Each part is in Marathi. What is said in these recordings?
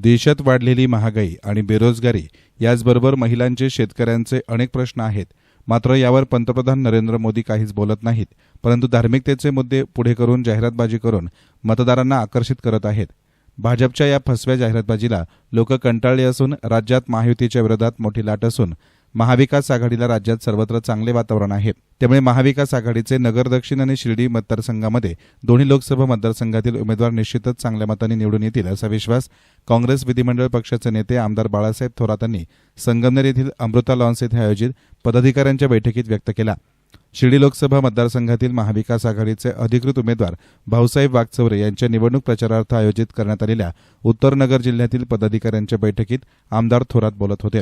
देशात वाढलेली महागाई आणि बेरोजगारी याचबरोबर महिलांचे शेतकऱ्यांचे अनेक प्रश्न आहेत. मात्र यावर पंतप्रधान नरेंद्र मोदी काहीच बोलत नाहीत परंतु धार्मिकतेचे मुद्दे पुढे करून जाहिरातबाजी करून मतदारांना आकर्षित करत आहेत. भाजपच्या या फसव्या जाहिरातबाजीला लोक कंटाळले असून राज्यात महायुतीच्या विरोधात मोठी लाट असून महाविकास आघाडीला राज्यात सर्वत्र चांगले वातावरण आहे. त्यामुळे महाविकास आघाडीचे नगर दक्षिण आणि शिर्डी मतदारसंघामध्ये दोन्ही लोकसभा मतदारसंघातील उमेदवार निश्चितच चांगल्या मतांनी निवडून येतील असा विश्वास काँग्रेस विधिमंडळ पक्षाचे नेते आमदार बाळासाहेब थोरातांनी संगमनेर येथील अमृता लॉन्स येथे आयोजित पदाधिकाऱ्यांच्या बैठकीत व्यक्त केला. शिर्डी लोकसभा मतदारसंघातील महाविकास आघाडीचे अधिकृत उमेदवार भाऊसाहेब वागचौरे यांच्या निवडणूक प्रचारार्थ आयोजित करण्यात आलेल्या उत्तर नगर जिल्ह्यातील पदाधिकाऱ्यांच्या बैठकीत आमदार थोरात बोलत होते.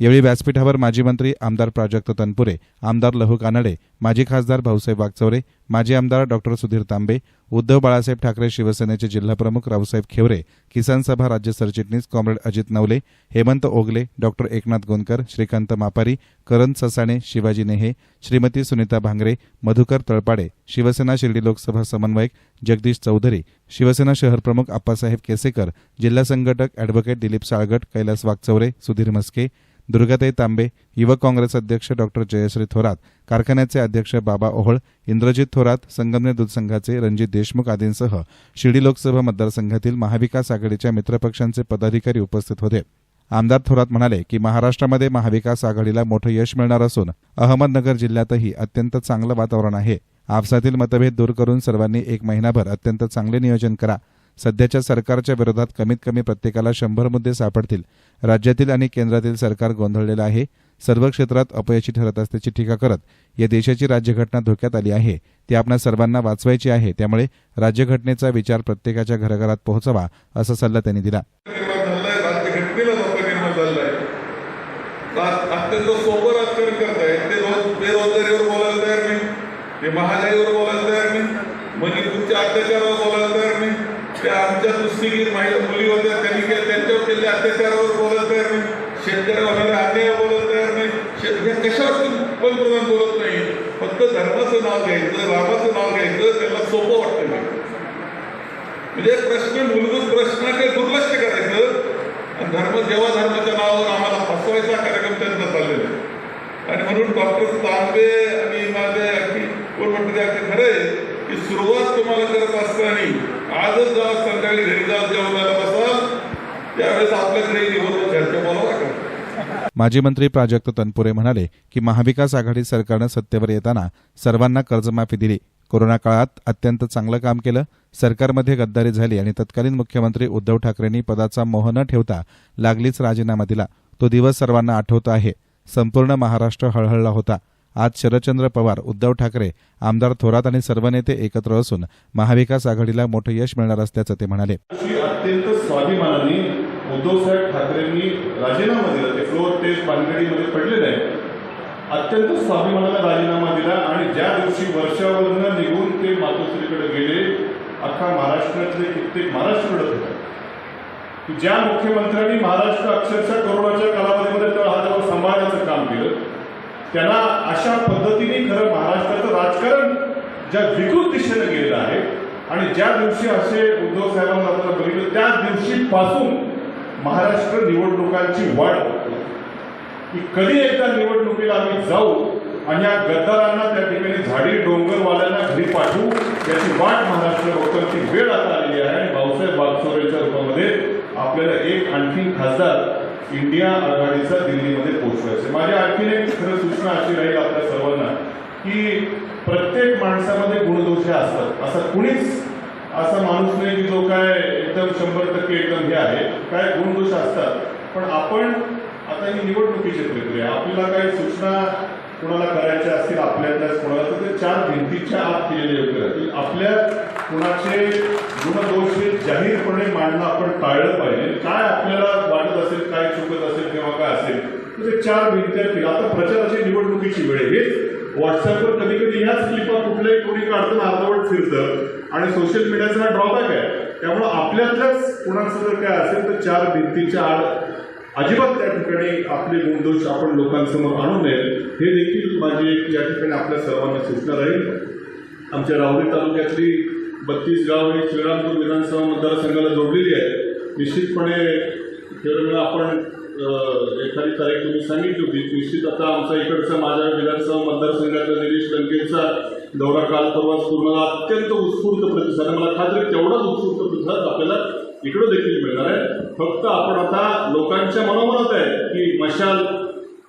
यावेळी व्यासपीठावर माजी मंत्री आमदार प्राजक्त तनपुरे आमदार लहू कानडे माजी खासदार भाऊसाहेब वागचौरे माजी आमदार डॉक्टर सुधीर तांबे उद्धव बाळासाहेब ठाकरे शिवसेनेचे जिल्हाप्रमुख रावसाहेब खेवरे किसान सभा राज्य सरचिटणीस कॉम्रेड अजित नवले हेमंत ओगले डॉक्टर एकनाथ गोंदकर श्रीकांत मापारी करण ससाणे शिवाजी नेहे श्रीमती सुनीता भांगरे मधुकर तळपाडे शिवसेना शिर्डी लोकसभा समन्वयक जगदीश चौधरी शिवसेना शहर प्रमुख आप्पासाहेब केसेकर जिल्हा संघटक अॅडव्होकेट दिलीप साळगट कैलास वागचौरे सुधीर मस्के दुर्गाताई तांबे युवक काँग्रेस अध्यक्ष डॉक्टर जयश्री थोरात कारखान्याचे अध्यक्ष बाबा ओहळ इंद्रजित थोरात संगमनेर दूध संघाचे रणजित देशमुख आदींसह शिर्डी लोकसभा मतदारसंघातील महाविकास आघाडीच्या मित्रपक्षांचे पदाधिकारी उपस्थित होते. आमदार थोरात म्हणाले की महाराष्ट्रामध्ये महाविकास आघाडीला मोठं यश मिळणार असून अहमदनगर जिल्ह्यातही अत्यंत चांगलं वातावरण आहे. आपसातील मतभेद दूर करून सर्वांनी एक महिनाभर अत्यंत चांगले नियोजन करा. सध्याच्या सरकारच्या विरोधात कमीत कमी प्रत्येकाला शंभर मुद्दे सापडतील. राज्यातील आणि केंद्रातील सरकार गोंधळलेलं आहे. सर्व क्षेत्रात अपयशी ठरत असल्याची टीका करत या देशाची राज्यघटना धोक्यात आली आहे. ती आपणा सर्वांना वाचवायची आहे. त्यामुळे राज्यघटनेचा विचार प्रत्येकाच्या घराघरात पोहोचवा असा सल्ला त्यांनी दिला. अत्यंत सोपं राजकारण करतायत ते बेरोजगारीवर बोलायला तयार नाही ते महागाईवर बोलायला तयार नाही मणिपूरच्या अत्याचारावर बोलायला तयार नाही त्या आमच्या कुस्तीगीर महिला मुली होत्या त्यांनी त्यांच्यावर केलेल्या अत्याचारावर बोलत तयार नाही शेतकऱ्यावर होणाऱ्या अन्यायावर बोलत तयार नाही शेत कशावर पंतप्रधान बोलत नाही? फक्त धर्माचं नाव घ्यायचं रामाचं नाव घ्यायचं त्यांना सोपं वाटतं नाही. म्हणजे प्रश्न मूलभूत प्रश्नाकडे दुर्लक्ष करायचं आणि धर्म जेव्हा धर्माच्या नावावर आम्हाला फसवायचा कार्यक्रम त्यांचा चाललेला आहे. आणि म्हणून डॉक्टर तांबे आणि माझे अगदी कोण म्हणतो ते अगदी खरं आहे की सुरुवात तुम्हाला करत असताना आजच जेव्हा सरकारी घरी जाऊन जेवणाला बसाल त्यावेळेस आपल्याकडे निवडणूक चर्चा बोलावा का माजी मंत्री प्राजक्त तनपुरे म्हणाले की महाविकास आघाडी सरकारनं सत्तेवर येताना सर्वांना कर्जमाफी दिली. कोरोना काळात अत्यंत चांगलं काम केलं सरकारमध्ये गद्दारी झाली आणि तत्कालीन मुख्यमंत्री उद्धव ठाकरेंनी पदाचा मोह न ठेवता लागलीच राजीनामा दिला. तो दिवस सर्वांना आठवतो आहे. संपूर्ण महाराष्ट्र हळहळला होता. आज शरदचंद्र पवार उद्धव ठाकरे आमदार थोरात आणि सर्व नेते एकत्र असून महाविकास आघाडीला मोठं यश मिळणार असल्याचं ते म्हणाले. अत्यंत स्वाभिमानाने उद्धवसाहेब ठाकरेंनी राजीनामा दिला. ते फ्लोअर टेस्ट पानगडीमध्ये पडले नाही अत्यंत स्वाभिमानाने राजीनामा दिला आणि ज्या दिवशी वर्षावरनं निघून ते मातोश्रीकडे गेले अख्खा महाराष्ट्रातले कित्येक महाराष्ट्र रडत होते. की ज्या मुख्यमंत्र्यांनी महाराष्ट्र अक्षरशः कोरोनाच्या कालावधीमध्ये तेव्हा हा सांभाळण्याचं काम केलं त्यांना अशा पद्धतीने खरं महाराष्ट्राचं राजकारण ज्या विकृत दिशेने गेलेलं आहे आणि ज्या दिवशी असे उद्धव साहेबांना आपल्याला बघितलं त्या दिवशीपासून महाराष्ट्र निवडणुकांची वाट की कधी एकदा निवडणुकीला आम्ही जाऊ आणि या गद्दारांना त्या ठिकाणी झाडी डोंगरवाल्यांना घरी पाठवू याची वाट महाराष्ट्र लोकांची वेळ आता आलेली आहे. आणि भाऊसाहेब बागसोरेच्या रूपामध्ये आपल्याला एक आणखी खासदार इंडिया आघाडीचा दिल्लीमध्ये पोहोचवायचं माझी आणखीन एक खरं सूचना अशी राहील आपल्या सर्वांना की प्रत्येक माणसामध्ये गुणदोष हे असतात. असं कुणीच असा माणूस नाही की जो काय एकदम शंभर टक्के एकदम हे आहे. काय गुणदोष असतात. पण आपण आता ही निवडणुकीची प्रक्रिया आपल्याला काही सूचना कोणाला करायच्या असतील आपल्यातल्याच कोणाला तर ते चार भिंतीच्या आत केलेले योग्य राहतील. आपल्या कुणाचे गुणदोष हे जाहीरपणे मांडणं आपण टाळलं पाहिजे. काय आपल्याला वाटत असेल काय चुकत असेल किंवा काय असेल तर ते चार भिंती येतील आता प्रचाराची निवडणुकीची वेळ हेच व्हॉट्सअपवर कधी कधी ह्याच क्लिपा कुठल्याही कोणी काढतं अर्धवट फिरतं. आणि सोशल मीडियाचा हा ड्रॉबॅक आहे. त्यामुळे आपल्यातल्याच कुणाचं जर काय असेल तर चार भिंतीच्या आड अजिबात त्या ठिकाणी आपले गुणदोष आपण लोकांसमोर आणू नये. हे देखील माझी एक या ठिकाणी आपल्या सर्वांना सूचना राहील. आमच्या राहुरी तालुक्यातली बत्तीस गाव ही श्रीरामपूर विधानसभा मतदारसंघाला जोडलेली आहे. निश्चितपणे त्यामुळे आपण एखादी तारीख तुम्ही सांगितली होती. निश्चित आता आमचा इकडचा माझ्या विधानसभा मतदारसंघातला निलेश लंकेचा दौरा काल परवाच पूर्ण अत्यंत उत्स्फूर्त प्रतिसाद आहे. मला खात्री तेवढाच उत्स्फूर्त प्रतिसाद आपल्याला इकडं देखील मिळणार आहे. फक्त आपण आता लोकांच्या मनोमनात आहे की मशाल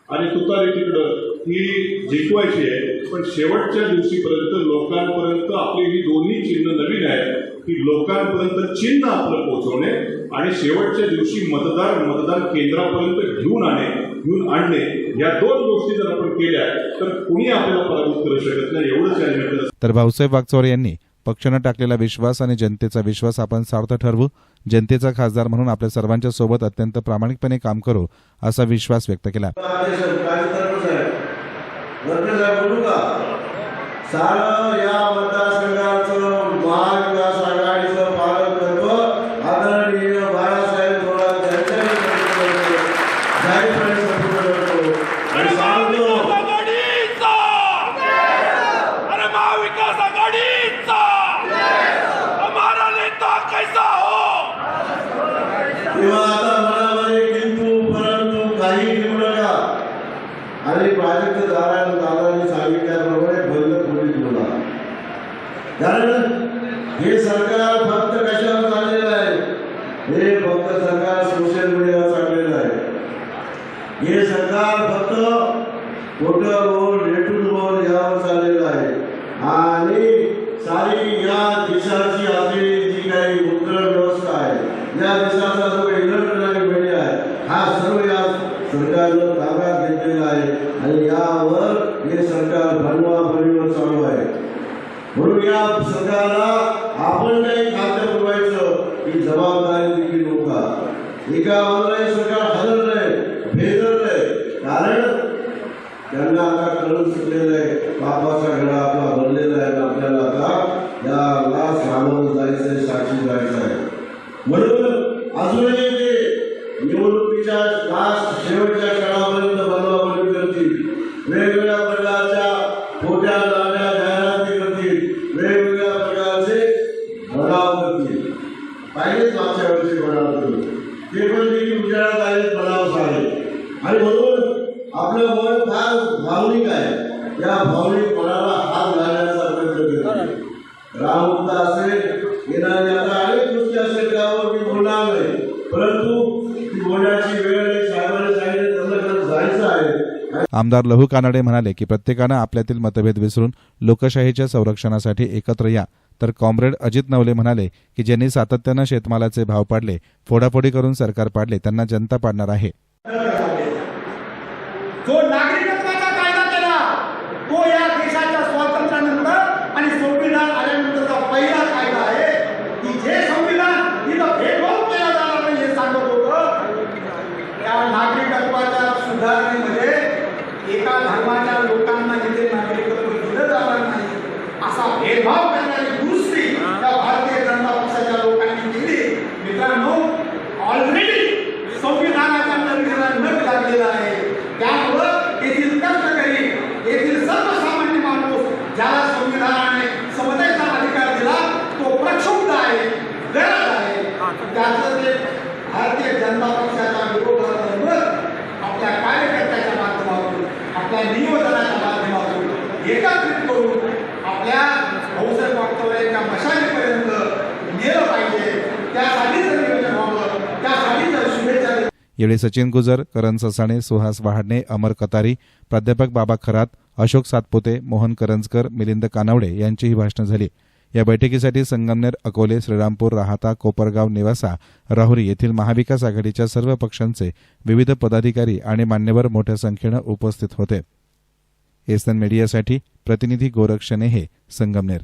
आणि तुतारी तिकडं ही जिंकवायची आहे. पण शेवटच्या दिवशीपर्यंत लोकांपर्यंत आपली ही दोन्ही चिन्ह नवीन आहेत. की लोकांपर्यंत चिन्ह आपलं पोहोचवणे आणि शेवटच्या दिवशी मतदार मतदान केंद्रापर्यंत घेऊन आणणे घेऊन आणणे या दोन गोष्टी जर आपण केल्या तर कुणी आपल्याला पराभूत करू शकत नाही एवढंच या निमित्तानं तर भाऊसाहेब वागचौरे यांनी पक्षानं टाकलेला विश्वास आणि जनतेचा विश्वास आपण सार्थ ठरवू जनतेचा खासदार म्हणून आपल्या सर्वांच्या सोबत अत्यंत प्रामाणिकपणे काम करू असा विश्वास व्यक्त केला. सारं या मतदारसंघाचं महाविकास आघाडीचं पालकत्व आदरणीय बाळासाहेब थोरात यांच्या नेतृत्वामध्ये जाहीरपणे संपूर्ण करतो आणि सांगतो आघाडीचा अरे महाविकास आघाडीचा हमारा नेता कैसा हो तेव्हा आता मनामध्ये किंतु परंतु काही घेऊ नका आणि प्राजक्त दादा दादांनी सांगितल्याप्रमाणे बंद खोलीत बोला कारण हे सरकार फक्त कशावर चाललेलं आहे हे फक्त सरकार सोशल मीडियावर चाललेलं आहे. हे सरकार फक्त खोटं बोल यावर चाललेलं आहे. आणि सारी या देशाची आपली जी काही मुद्रण व्यवस्था आहे या देशाचा जो काही मीडिया आहे हा सर्व या सरकारनं ताब्यात घेतलेला आहे. आणि यावर हे सरकार बनवा बनवीवर चालू आहे. म्हणून या सरकारला आपण काही खाद्य पुरवायचं ही जबाबदारी नव्हता एका ऑनलाईन सरकार हलवलंय भेदरलंय कारण त्यांना आता कळून सुटलेलं आहे पापाचा घडा आपला भरलेला आहे आपल्याला आता याला सामोरं जायचंय साक्षी जायचं आहे म्हणून अजूनही ते निवडणुकीच्या लास्ट शेवटच्या काळापर्यंत बनवाबनवी करतील वेगवेगळ्या प्रकारच्या खोट्या राममुक्ता असेल येणारी आता अनेक गोष्टी असेल त्यावर मी बोलणार नाही. परंतु ती बोलण्याची वेळ साहेबांनी सांगितलं तसं जायचं आहे. आमदार लहू कानडे म्हणाले की प्रत्येकानं आपल्यातील मतभेद विसरून लोकशाहीच्या संरक्षणासाठी एकत्र या. तर कॉम्रेड अजित नवले म्हणाले की ज्यांनी सातत्यानं शेतमालाचे भाव पाडले फोडाफोडी करून सरकार पाडले त्यांना जनता पाडणार आहे जो नागरिकत्वाचा कायदा केला तो या देशाच्या स्वातंत्र्यानंतर आणि संविधान आल्यानंतरचा पहिला कायदा आहे की जे संविधान इथं भेदभाव केला जाणार नाही हे सांगत होतं त्या नागरिकत्वाच्या सुधारणेमध्ये एका धर्माच्या लोकांना जिथे नागरिकत्व दिलं जाणार नाही असा भेदभाव करणारी दुरुस्ती त्या भारतीय जनता पक्षाच्या लोकांनी केली मित्रांनो ऑलरेडी संविधानाचा निर्णय नट लागलेला आहे त्यामुळं येथील कष्टकरी येथील सर्वसामान्य माणूस ज्याला संविधानाने समतेचा अधिकार दिला तो प्रक्षुब्ध आहे गरज आहे त्याचं ते भारतीय जनता पक्षाच्या विरोधात आपल्या कार्यकर्त्याच्या माध्यमातून हिंदुवचनाच्या माध्यमातून एकत्रित करून आपल्या भाऊसाहेब वागचौऱ्यांच्या मशालीपर्यंत नेलं पाहिजे. त्यासाठीच नियोजन व्हावं. त्यासाठीच शुभेच्छा यावेळी सचिन गुजर करण ससाणे सुहास वहाडणे अमर कतारी प्राध्यापक बाबा खरात अशोक सातपुते मोहन करंजकर मिलिंद कानवडे यांचीही भाषणं झाली. या बैठकीसाठी संगमनेर अकोले श्रीरामपूर राहाता कोपरगाव नेवासा राहुरी येथील महाविकास आघाडीच्या सर्व पक्षांचे विविध पदाधिकारी आणि मान्यवर मोठ्या संख्येनं उपस्थित होते. एसन मीडियासाठी प्रतिनिधी गोरक्ष हे संगमनेर.